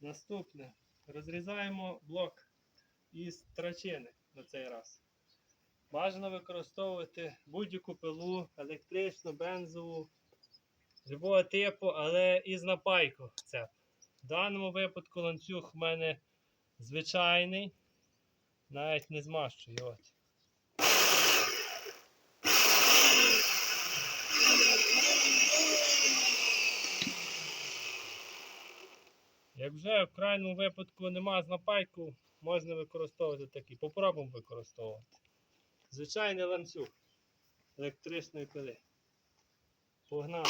Наступне. Розрізаємо блок із трачини на цей раз. Бажано використовувати будь-яку пилу, електричну, бензову, любого типу, але із напайку цеп. В даному випадку ланцюг в мене звичайний, навіть не змащую. От. Як вже в крайньому випадку нема знапайку, можна використовувати такий. Попробуємо використовувати. Звичайний ланцюг електричної пили. Погнали.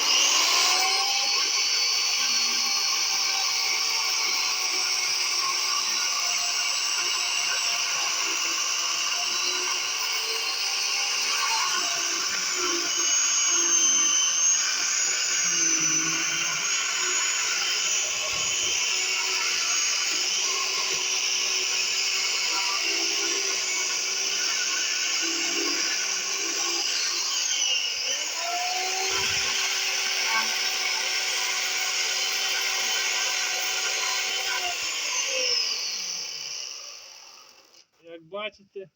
Як бачите,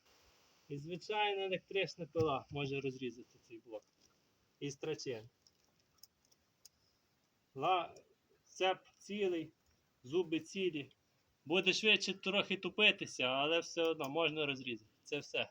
і звичайна електрична пила може розрізати цей блок із трачин. Цеп цілий, зуби цілі. Буде швидше трохи тупитися, але все одно можна розрізати. Це все.